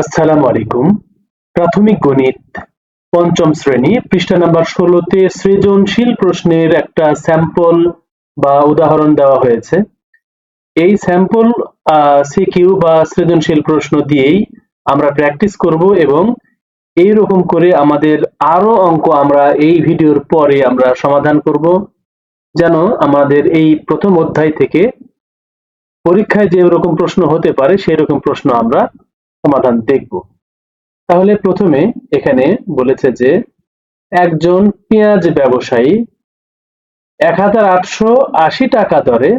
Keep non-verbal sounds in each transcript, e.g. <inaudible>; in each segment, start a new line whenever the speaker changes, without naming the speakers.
আসসালামু আলাইকুম। প্রাথমিক গণিত পঞ্চম শ্রেণি, পৃষ্ঠা নাম্বার ষোলোতে সৃজনশীল প্রশ্নের একটা স্যাম্পল বা উদাহরণ দেওয়া হয়েছে। এই স্যাম্পল সিকিউ বা সৃজনশীল প্রশ্ন দিয়েই আমরা প্র্যাকটিস করব এবং এই রকম করে আমাদের আরও অঙ্ক আমরা এই ভিডিওর পরে আমরা সমাধান করব। যেন আমাদের এই প্রথম অধ্যায় থেকে পরীক্ষায় যে রকম প্রশ্ন হতে পারে সেই রকম প্রশ্ন আমরা সমাধান দেখব। তাহলে প্রথমে এখানে বলেছে যে একজন পেঁয়াজ ব্যবসায়ী এক হাজার আটশো আশি টাকা দরে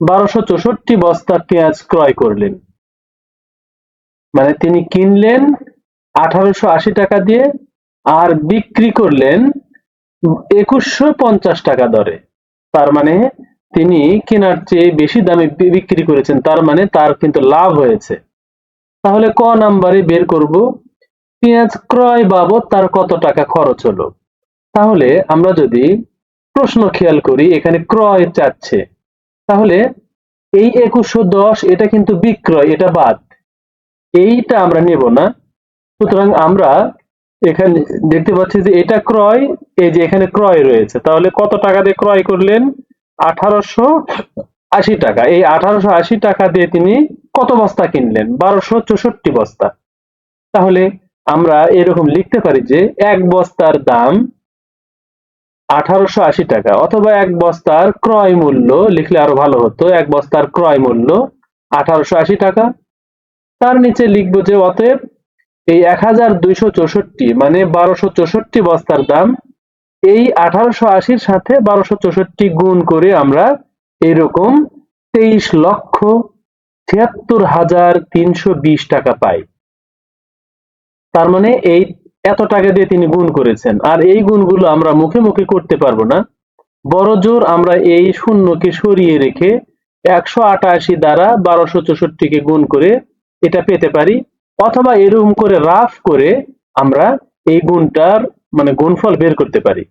বারোশো চৌষট্টি বস্তা পেঁয়াজ ক্রয় করলেন। মানে তিনি কিনলেন আঠারোশো আশি টাকা দিয়ে আর বিক্রি করলেন একুশশো পঞ্চাশ টাকা দরে। তার মানে তিনি কেনার চেয়ে বেশি দামে বিক্রি করেছেন, তার মানে তার কিন্তু লাভ হয়েছে। তাহলে ক নাম্বারে বের করব? পেঁয়াজ ক্রয় বাবদ তার কত টাকা খরচ হলো? তাহলে আমরা যদি প্রশ্ন খেয়াল করি, এখানে ক্রয় চাচ্ছে। তাহলে এই একুশশো দশ, এটা কিন্তু বিক্রয়, এটা বাদ। এইটা আমরা নেব না। সুতরাং আমরা এখানে দেখতে পাচ্ছি যে এটা ক্রয়, এই যে এখানে ক্রয় রয়েছে। তাহলে কত টাকা দিয়ে ক্রয় করলেন? আঠারোশো আশি টাকা। এই আঠারোশো আশি টাকা দিয়ে তিনি কত বস্তা কিনলেন? বারোশো চৌষট্টি বস্তা। তাহলে আমরা এরকম লিখতে পারি যে এক বস্তার দাম আঠারোশো আশি টাকা, অথবা এক বস্তার ক্রয় মূল্য লিখলে আরও ভালো হতো, এক বস্তার ক্রয় মূল্য আঠারোশো আশি টাকা। তার নিচে লিখব যে অতএব এই এক হাজার দুইশো চৌষট্টি মানে বারোশো চৌষট্টি বস্তার দাম, এই আঠারোশো আশির সাথে বারোশো চৌষট্টি গুণ করে আমরা এরকম তেইশ লক্ষ ছিয়াত্তর হাজার তিনশো বিশ টাকা পাই তার মানে এই এত টাকা দিয়ে তিনি গুণ করেছেন। আর এই গুণগুলো আমরা মুখে মুখে করতে পারব না। বড় জোর আমরা এই শূন্যকে সরিয়ে রেখে একশো আটাশি দ্বারা বারোশো চৌষট্টিকে গুণ করে এটা পেতে পারি। অথবা এরকম করে রাফ করে আমরা এই গুণটার মানে গুণফল বের করতে পারি।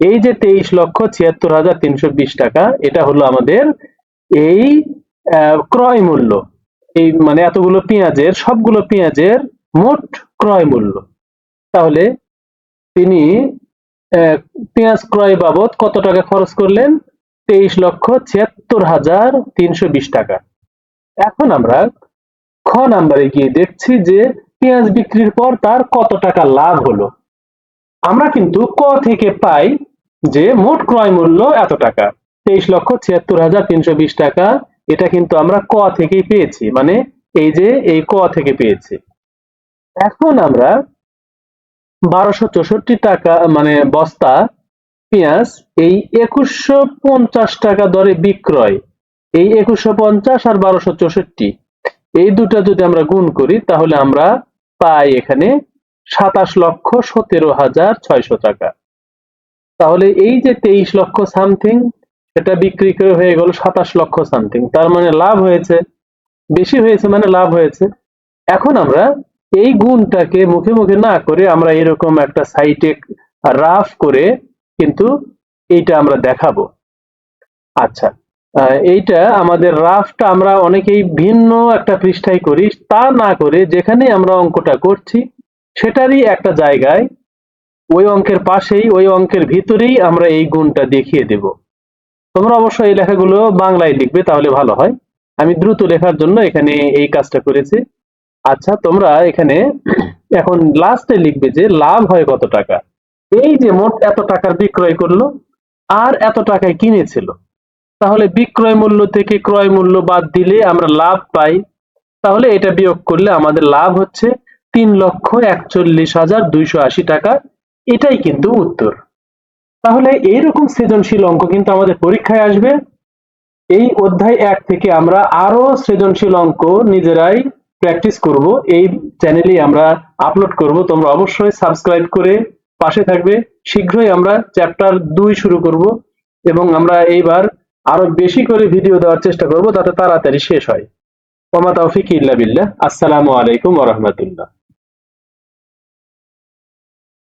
এই যে তেইশ লক্ষ ছিয়াত্তর হাজার তিনশো বিশ টাকা, এটা হলো আমাদের এই ক্রয় মূল্য। এই মানে এতগুলো পেঁয়াজের, সবগুলো পেঁয়াজের মোট ক্রয় মূল্য। তাহলে তিনি পেঁয়াজ ক্রয় বাবদ কত টাকা খরচ করলেন? তেইশ লক্ষ ছিয়াত্তর হাজার তিনশো বিশ টাকা। এখন আমরা খ নাম্বারে গিয়ে দেখছি যে পেঁয়াজ বিক্রির পর তার কত টাকা লাভ হলো। আমরা কিন্তু ক থেকে পাই যে মোট ক্রয় মূল্য এত টাকা। তেইশ লক্ষ ছিয়াত্তর হাজার তিনশো বিশ টাকা এটা কিন্তু আমরা ক থেকেই পেয়েছি মানে এই যে এই ক থেকে পেয়েছি। এখন আমরা বারোশো টাকা মানে বস্তা, পেঁয়াজ, এই একুশশো পঞ্চাশ টাকা দরে বিক্রয়। এই একুশশো পঞ্চাশ আর বারোশো চৌষট্টি। এই দুটা যদি আমরা গুণ করি, তাহলে আমরা পাই এখানে সাতাশ লক্ষ সতেরো হাজার ছয়শো টাকা। তাহলে এই যে তেইশ লক্ষ সামথিং এটা বিক্রি করে হয়ে গেল সাতাশ লক্ষ সামথিং তার মানে লাভ হয়েছে, বেশি হয়েছে মানে লাভ হয়েছে। এখন আমরা এই গুণটাকে মুখে মুখে না করে আমরা এরকম একটা সাইটে রাফ করে কিন্তু এইটা আমরা দেখাবো। আচ্ছা এইটা আমাদের রাফটা আমরা অনেকেই ভিন্ন একটা পৃষ্ঠায় করি, তা না করে যেখানে আমরা অঙ্কটা করছি, সেটারই একটা জায়গায় ওই অঙ্কের পাশেই, ওই অঙ্কের ভিতরেই আমরা এই গুণটা দেখিয়ে দেব। তোমরা অবশ্যই এই লেখাগুলো বাংলায় লিখবে, তাহলে ভালো হয়। আমি দ্রুত লেখার জন্য এখানে এই কাজটা করেছি। আচ্ছা তোমরা এখানে <clears throat> এখন লাস্টে লিখবে যে, লাভ হয় কত টাকা? এই যে মোট এত টাকার বিক্রয় করল, আর এত টাকায় কিনেছিল। তাহলে বিক্রয় মূল্য থেকে ক্রয় মূল্য বাদ দিলে আমরা লাভ পাই। তাহলে এটা বিয়োগ করলে আমাদের লাভ হচ্ছে তিন লক্ষ একচল্লিশ হাজার দুইশো আশি টাকা। এটাই কিন্তু উত্তর। তাহলে এইরকম সৃজনশীল অঙ্ক কিন্তু আমাদের পরীক্ষায় আসবে। এই অধ্যায় এক থেকে আমরা আরও সৃজনশীল অঙ্ক নিজেরাই প্র্যাকটিস করব। এই চ্যানেলেই আমরা আপলোড করব। তোমরা অবশ্যই সাবস্ক্রাইব করে পাশে থাকবে। শীঘ্রই আমরা চ্যাপ্টার দুই শুরু করব এবং আমরা এইবার আরও বেশি করে ভিডিও দেওয়ার চেষ্টা করব যাতে তাড়াতাড়ি শেষ হয়। ওমা তৌফিক ইল্লা বিল্লাহ। আসসালামু আলাইকুম ওয়া রাহমাতুল্লাহ।